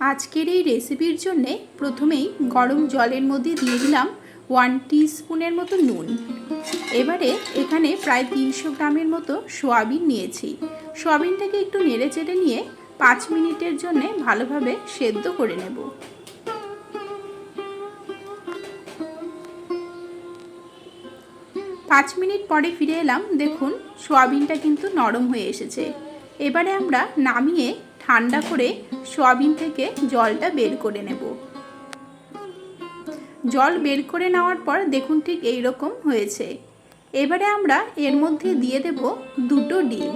আজকের এই রেসিপির জন্যে প্রথমেই গরম জলের মধ্যে দিয়ে দিলাম ওয়ান স্পুনের মতো নুন। এবারে এখানে প্রায় তিনশো গ্রামের মতো সোয়াবিন নিয়েছি। সোয়াবিনটাকে একটু নেড়ে চেড়ে নিয়ে পাঁচ মিনিটের জন্য ভালোভাবে সেদ্ধ করে নেব। পাঁচ মিনিট পরে ফিরে এলাম, দেখুন সোয়াবিনটা কিন্তু নরম হয়ে এসেছে। এবারে আমরা নামিয়ে ঠান্ডা করে সোয়াবিন থেকে জলটা বের করে নেব। জল বের করে নেওয়ার পর দেখুন ঠিক এই রকম হয়েছে। এবারে আমরা এর মধ্যে দিয়ে দেব দুটো ডিম।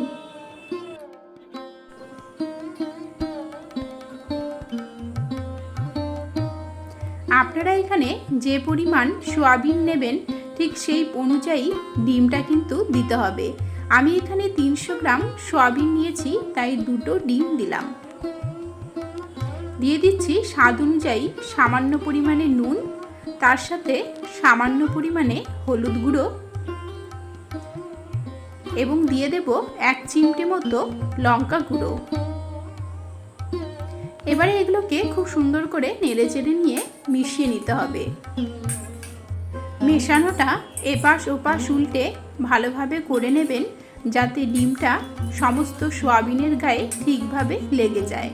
আপনারা এখানে যে পরিমাণ সোয়াবিন নেবেন, ঠিক সেই অনুযায়ী ডিমটা কিন্তু দিতে হবে। আমি এখানে তিনশো গ্রাম সোয়াবিন নিয়েছি, তাই দুটো ডিম দিলাম। দিয়ে দিচ্ছি স্বাদ অনুযায়ী সামান্য পরিমাণে নুন, তার সাথে সামান্য পরিমাণে হলুদ গুঁড়ো এবং দিয়ে দেব এক চিমটে মতো লঙ্কা গুঁড়ো। এবারে এগুলোকে খুব সুন্দর করে নেড়ে চেড়ে নিয়ে মিশিয়ে নিতে হবে। মেশানোটা এপাশ ওপাশ উল্টে ভালোভাবে করে নেবেন যাতে ডিমটা সমস্ত সোয়াবিনের গায়ে ঠিকভাবে লেগে যায়।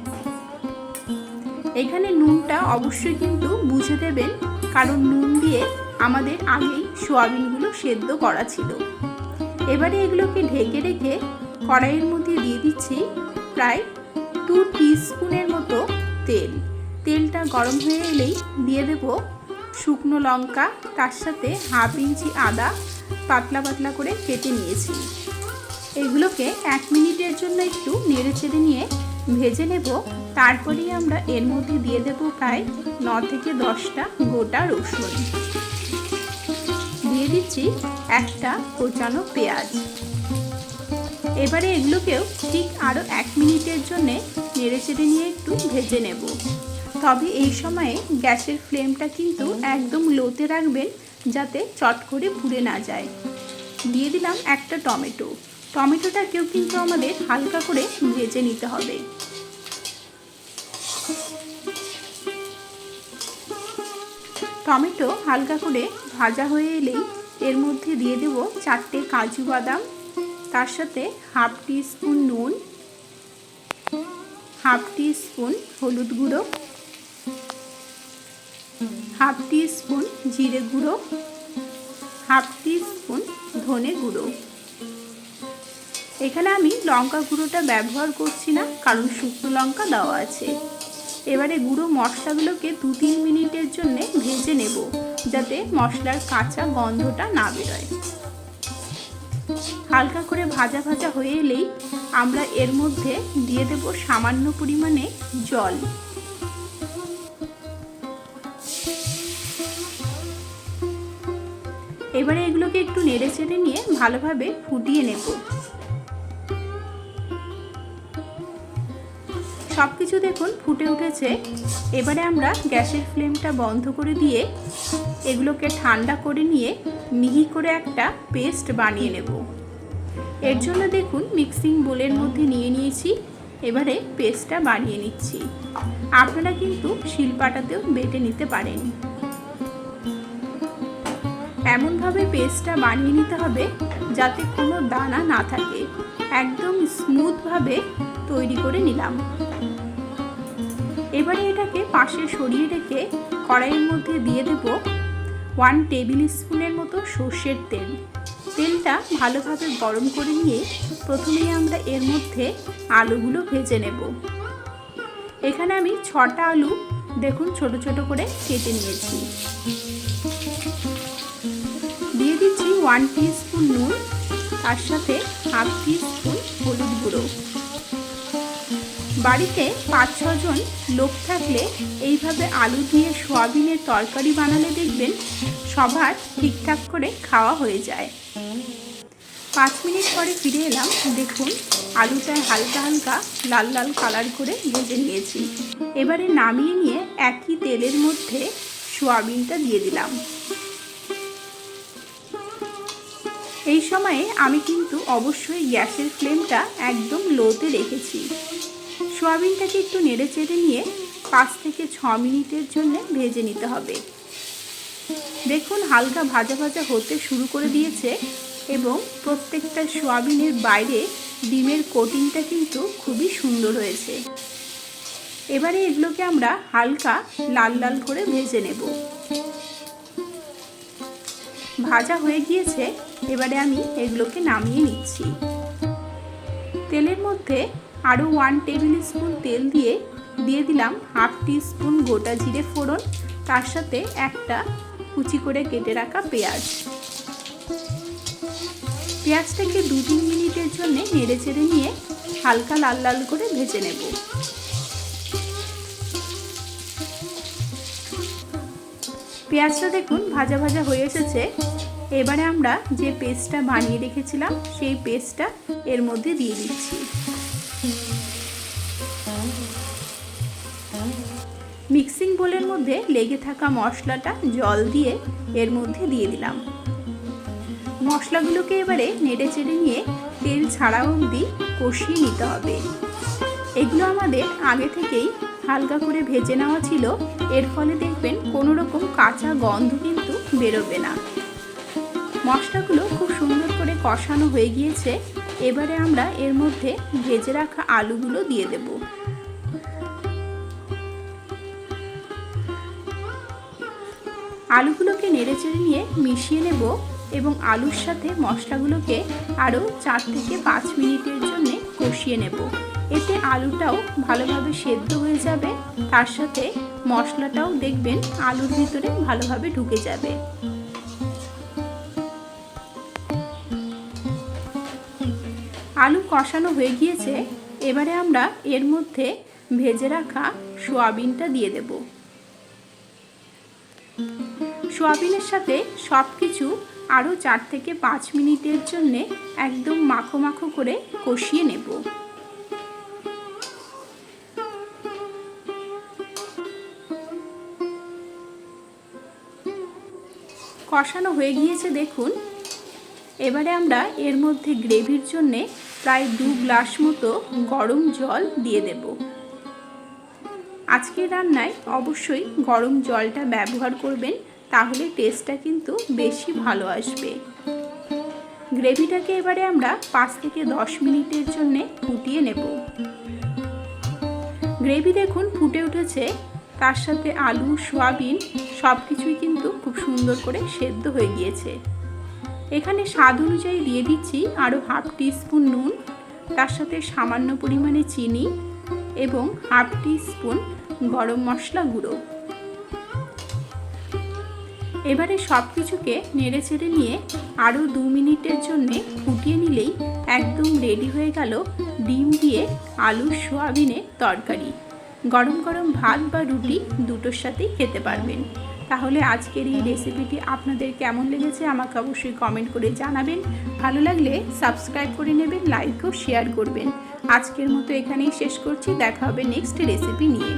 এখানে নুনটা অবশ্যই কিন্তু বুঝে দেবেন, কারণ নুন দিয়ে আমাদের আগেই সোয়াবিনগুলো সেদ্ধ করা ছিল। এবারে এগুলোকে ঢেকে রেখে কড়াইয়ের মধ্যে দিয়ে দিচ্ছি প্রায় টু স্পুনের মতো তেল। তেলটা গরম হয়ে এলেই দিয়ে দেব শুকনো লঙ্কা, তার সাথে হাফ ইঞ্চি আদা পাতলা পাতলা করে কেটে নিয়েছি। এগুলোকে এক মিনিটের জন্য একটু নেড়ে চেড়ে নিয়ে ভেজে নেব। তারপরেই আমরা এর মধ্যে দিয়ে দেব প্রায় ন থেকে দশটা গোটা রসুন। দিয়ে দিচ্ছি একটা কোচানো পেঁয়াজ। এবারে এগুলোকেও ঠিক আরও এক মিনিটের জন্যে নেড়ে চেড়ে নিয়ে একটু ভেজে নেব। তবে এই সময়ে গ্যাসের ফ্লেমটা কিন্তু একদম লোতে রাখবেন যাতে চট করে পুড়ে না যায়। দিয়ে দিলাম একটা টমেটো। টমেটোটাকেও কিন্তু আমাদের হালকা করে ভেজে নিতে হবে। টমেটো হালকা করে ভাজা হয়ে এলেই এর মধ্যে দিয়ে দেব চারটে কাজু বাদাম, তার সাথে হাফ টি স্পুন নুন, হাফ টি স্পুন হলুদ গুঁড়ো হাফ টি স্পুন জিরে গুঁড়ো, হাফ টি স্পুন ধনে গুঁড়ো। এখানে আমি লঙ্কা গুঁড়োটা ব্যবহার করছি না, কারণ শুকনো লঙ্কা দেওয়া আছে। এবারে গুঁড়ো মশলাগুলোকে দু তিন মিনিটের জন্য ভেজে নেব, যাতে মশলার কাঁচা গন্ধটা না বেরোয়। হালকা করে ভাজা ভাজা হয়ে এলেই আমরা এর মধ্যে দিয়ে দেব সামান্য পরিমাণে জল। এবারে এগুলোকে একটু নেড়ে চেড়ে নিয়ে ভালোভাবে ফুটিয়ে নেব। সব কিছু দেখুন ফুটে উঠেছে। এবারে আমরা গ্যাসের ফ্লেমটা বন্ধ করে দিয়ে এগুলোকে ঠান্ডা করে নিয়ে মিহি করে একটা পেস্ট বানিয়ে নেব। এর জন্য দেখুন মিক্সিং বোলের মধ্যে নিয়ে নিয়েছি, এবারে পেস্টটা বানিয়ে নিচ্ছি। আপনারা কিন্তু শিলপাটাতেও বেটে নিতে পারেন। এমনভাবে পেস্টটা বানিয়ে নিতে হবে যাতে কোনো দানা না থাকে। একদম স্মুথভাবে তৈরি করে নিলাম। এবারে এটাকে পাশে সরিয়ে রেখে কড়াইয়ের মধ্যে দিয়ে দেব ওয়ান টেবিল স্পুনের মতো সর্ষের তেল। তেলটা ভালোভাবে গরম করে নিয়ে প্রথমেই আমরা এর মধ্যে আলুগুলো ভেজে নেব। এখানে আমি ছটা আলু দেখুন ছোট ছোট করে কেটে নিয়েছি। ওয়ান স্পুন নুন, তার সাথে হাফ স্পুন হলুদ গুঁড়ো। বাড়িতে পাঁচ ছজন লোক থাকলে এইভাবে আলু দিয়ে সোয়াবিনের তরকারি বানালে দেখবেন সবার ঠিকঠাক করে খাওয়া হয়ে যায়। পাঁচ মিনিট পরে ফিরে এলাম, দেখুন আলুটায় হালকা হালকা লাল লাল কালার করে ভেজে নিয়েছি। এবারে নামিয়ে নিয়ে একই তেলের মধ্যে সোয়াবিনটা দিয়ে দিলাম। এই সময়ে আমি কিন্তু অবশ্যই গ্যাসের ফ্লেমটা একদম লোতে রেখেছি। সোয়াবিনটাকে একটু নেড়ে চেড়ে নিয়ে পাঁচ থেকে ছ মিনিটের জন্য ভেজে নিতে হবে। দেখুন, হালকা ভাজা ভাজা হতে শুরু করে দিয়েছে এবং প্রত্যেকটা সোয়াবিনের বাইরে ডিমের কোটিংটা কিন্তু খুবই সুন্দর হয়েছে। এবারে এগুলোকে আমরা হালকা লাল লাল করে ভেজে নেব। ভাজা হয়ে গিয়েছে এবারে আমি এগুলোকে নামিয়ে নিচ্ছি। তেলের মধ্যে আরও ওয়ান টেবিল স্পুন তেল দিয়ে দিয়ে দিলাম হাফ টি স্পুন গোটা জিরে ফোড়ন, তার সাথে একটা কুচি করে কেটে রাখা পেঁয়াজ। পেঁয়াজটাকে দু তিন মিনিটের জন্য নেড়ে চেড়ে নিয়ে হালকা লাল লাল করে ভেজে নেব। পেঁয়াজটা দেখুন ভাজা ভাজা হয়ে এসেছে। এবারে আমরা যে পেস্টটা বানিয়ে রেখেছিলাম, সেই পেস্টটা এর মধ্যে দিয়ে দিচ্ছি। মিক্সিং বোলের মধ্যে লেগে থাকা মশলাটা জল দিয়ে এর মধ্যে দিয়ে দিলাম। মশলাগুলোকে এবারে নেড়ে চেড়ে নিয়ে তেল ছাড়া অবধি কষিয়ে নিতে হবে। এগুলো আমাদের আগে থেকেই হালকা করে ভেজে নেওয়া ছিল। এর ফলে দেখবেন কোনো রকম কাঁচা গন্ধ কিন্তু বেরোবে না। মশলাগুলো খুব সুন্দর করে কষানো হয়ে গিয়েছে। এবারে আমরা এর মধ্যে ভেজে রাখা আলুগুলো দিয়ে দেব। আলুগুলোকে নেড়ে চেড়ে নিয়ে মিশিয়ে নেব এবং আলুর সাথে মশলাগুলোকে আরও চার থেকে পাঁচ মিনিটের জন্য কষিয়ে নেব। এতে আলুটাও ভালোভাবে সেদ্ধ হয়ে যাবে, তার সাথে মশলাটাও দেখবেন আলুর ভিতরে ভালোভাবে ঢুকে যাবে। আলু কষানো হয়ে গিয়েছে, এবারে আমরা এর মধ্যে ভেজে রাখা সোয়াবিনটা দিয়ে দেব। সোয়াবিনের সাথে সব কিছু আরও চার থেকে পাঁচ মিনিটের জন্যে একদম মাখো মাখো করে কষিয়ে নেব। কষানো হয়ে গিয়েছে দেখুন। এবারে আমরা এর মধ্যে গ্রেভির জন্যে প্রায় দু গ্লাস মতো গরম জল দিয়ে দেব। আজকের রান্নায় অবশ্যই গরম জলটা ব্যবহার করবেন, তাহলে টেস্টটা কিন্তু বেশি ভালো আসবে। গ্রেভিটাকে এবারে আমরা পাঁচ থেকে দশ মিনিটের জন্যে ফুটিয়ে নেব। গ্রেভি দেখুন ফুটে উঠেছে, তার সাথে আলু, সোয়াবিন সব কিছুই কিন্তু খুব সুন্দর করে সেদ্ধ হয়ে গিয়েছে। এখানে স্বাদ অনুযায়ী দিয়ে দিচ্ছি আরও হাফ টি স্পুন নুন, তার সাথে সামান্য পরিমাণে চিনি এবং হাফ টি স্পুন গরম মশলা গুঁড়ো। এবারে সব কিছুকে নেড়ে চেড়ে নিয়ে আরও দু মিনিটের জন্যে ফুটিয়ে নিলেই একদম রেডি হয়ে গেল ডিম দিয়ে আলু সোয়াবিনের তরকারি। গরম গরম ভাত বা রুটি দুটোর সাথেই খেতে পারবেন। তাহলে আজকের এই রেসিপিটি আপনাদের কেমন লেগেছে আমাকে অবশ্যই কমেন্ট করে জানাবেন। ভালো লাগলে সাবস্ক্রাইব করে নেবেন লাইক ও শেয়ার করবেন। আজকের মতো এখানেই শেষ করছি, দেখা হবে নেক্সট রেসিপি নিয়ে।